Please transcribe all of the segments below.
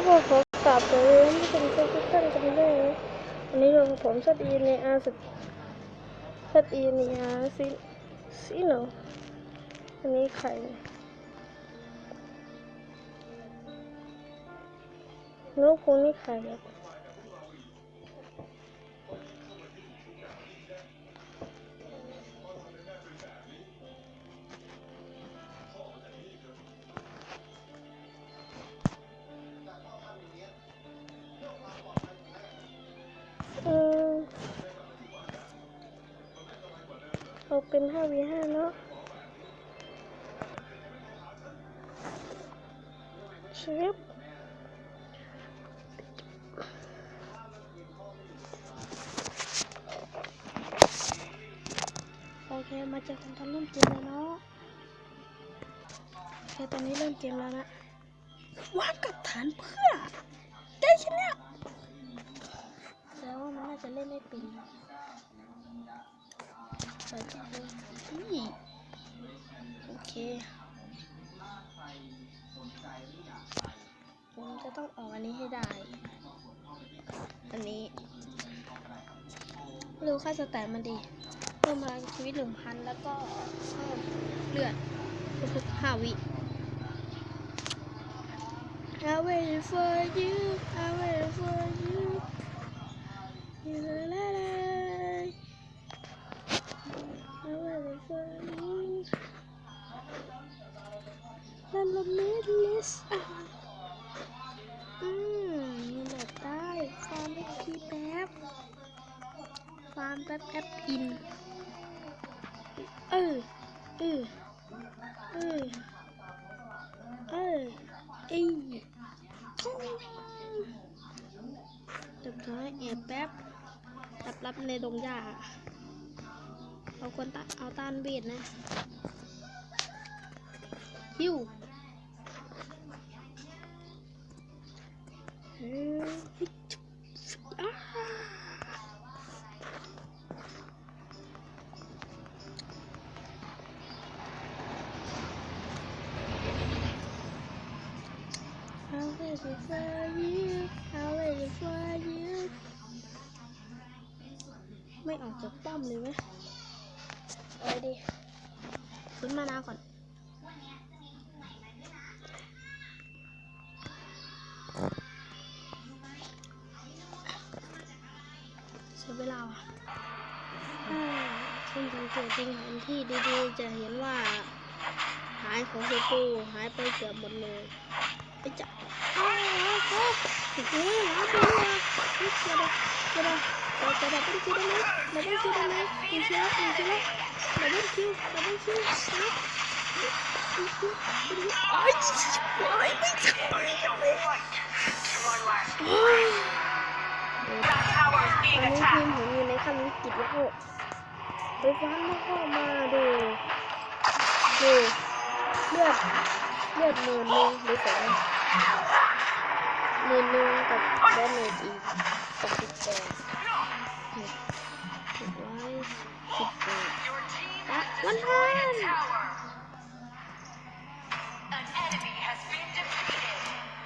ครับผมขอกราบเลยที่เป็นเพื่อนทุกท่านกันด้วยนะวันนี้เราผมชัดอีในอาสชัดอีในอาซิซิโนอันนี้ไข่ลูกคุณนี่ไข่อะเเอาเป็นห้าวีห้าเนาะชิปโอเค มาเจอกันตอนเริ่มเกมแล้วเนาะโอเคตอนนี้เริ่มเกมแล้วนะวางกับฐานเพื่อ ได้ชนะแสดงว่ามันน่าจะเล่นไม่เป็น ไปต่อเลยนี่โอเค ผมจะต้องออกอันนี้ให้ได้ อันนี้รู้ค่าสแตทมันดี เพิ่มพลังชีวิตหนึ่งพันแล้วก็เพิ่มเลือดทุกห้าวิ I wait for you I wait for you wait for you la la midless อืมมีโหลดได้ฟาร์มเอ็กพีแป๊บฟาร์มแป๊บแอปอิน เออเออเออเออเอ้ยทุ่งเรียบร้อยแอบแป๊บรับรับในดงหญ้า เอาคนตาเอาต้านเบียดนะฮิวเฮ้ยอ้า I'll wait for you I'll wait for you ไม่ออกจากป้อมเลยไหม อาไว้ดิขึ้นมานาก่อนเสียเวลาว่ะถ้าคุณสังเกตจริงแผนที่ดีๆ จะเห็นว่า หายของเซปูหายไปเกือบหมดเลยไปจับอ้าวอ้าวโอ้โหหาตัวมานี่เจะได้เจะได้ เราจะดับเบิลคิวได้ไหมดับเบิลคิวได้ไหมหนึ่งคิวหนึ่งคิวดับเบิลคิวดับเบิลคิวนะหนึ่งคิวหนึ่งคิวไอ้ยไอ้ยไม่ทันเลยโอ้ยตอนนี้ทีมผมอยู่ในขั้นวิกฤตแล้วไปฟันไม่เข้ามาดูดูเลือดเลือดหมื่นหนึ่งหรือสองหมื่นหนึ่งกับแดาเมจอีกหกสิบแปด หกหกร้อยสิบแปดอะวันพัน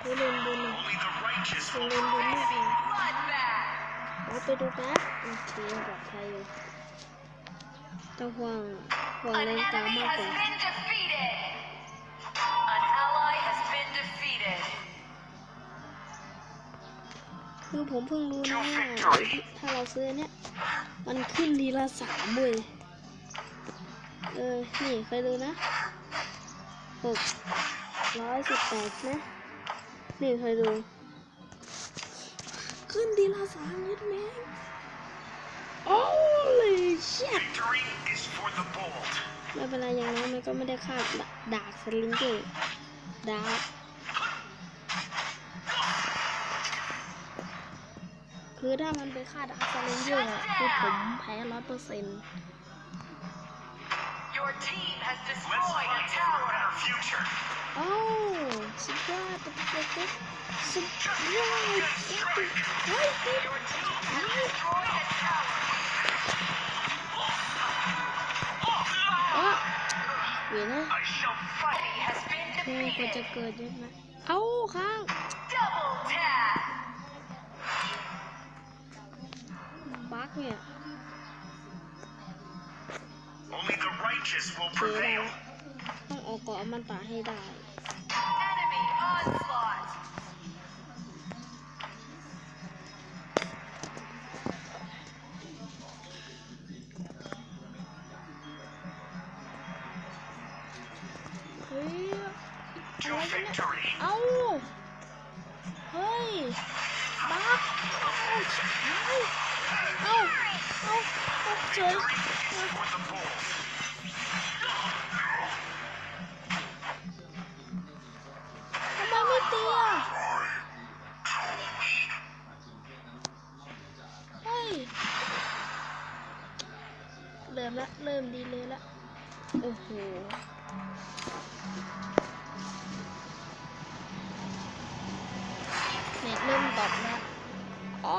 ไปเล่นบนหน่อย Only the righteous ดู will เล่นบนไม่อ Bloodbath. เอาไปดูแป๊บโอเคปลอดภัยอยู่ต้องห่วงห่วงเลนกลามากกว่า คือผมเพิ่งรู้นะว่าถ้าเราซื้อเนี่ย มันขึ้นทีละสามเว้ยเออ นี่เคยดูนะหกร้อยสิบแปดนะ นี่เคยดู ขึ้นทีละสามนิดแม่ง Holy shit victory is for the bold. ไม่เป็นไรอย่างน้อยมันก็ไม่ได้ฆ่าดดาร์กสลิงเกอร์ดาร์ก คือถ้ามันไปฆ่าดาร์คเลนเยอร์คือผมแพ้ร้อยเปอร์เซ็นต์โอ้สุดยอดตุ๊ตุ๊ตุ๊สุดยอดตุ๊กตุ๊กยอ๋อเวีนะโอ้ยก็จะเกิดยังไงเอ้าค้าง เ Only the righteous will จอ prevail. แล้วต้องเอาเกาะนมันตาให้ได้ Enemy onslaught. เฮ้ย To าเฮ้ยบักเอาา เอ้า เอ้าเฉยทำไมไม่ตีอะเฮ้ย เริ่มละ เริ่มดีเลยละ โอ้โหเน็ตเริ่มตกแล้วโอ้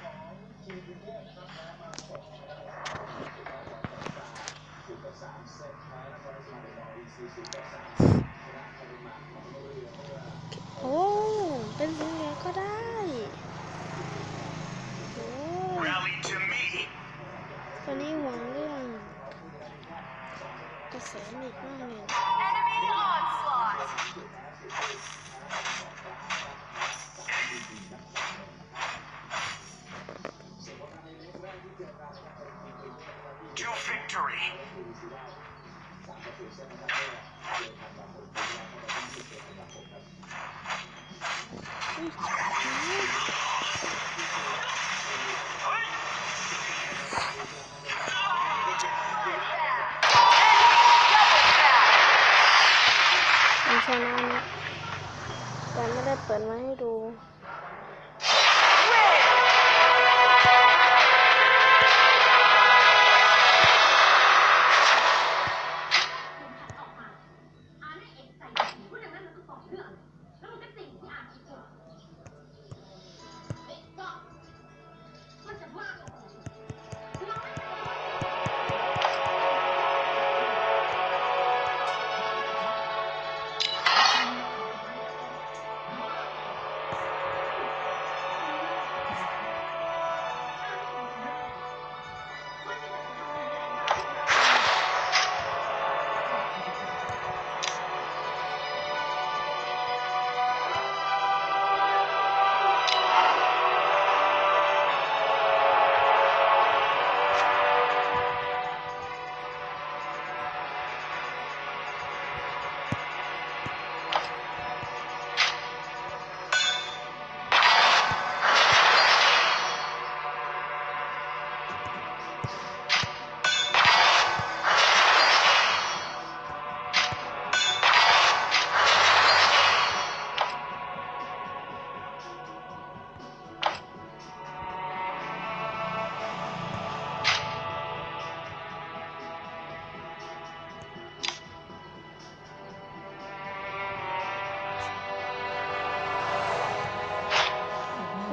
ปิดมาให้ดู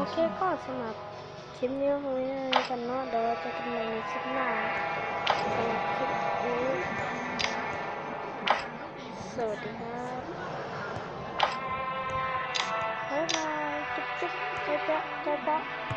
เคก็สำหรับคลิปนี้ก็ไว้กันเนาะเดี๋ยวเราจะทำในคลิปหน้าสำหรับคลิปนี้สวัสดีครับบ๊ายบายจุ๊บจุ๊บจ๊ะจ๊ะจ๊ะ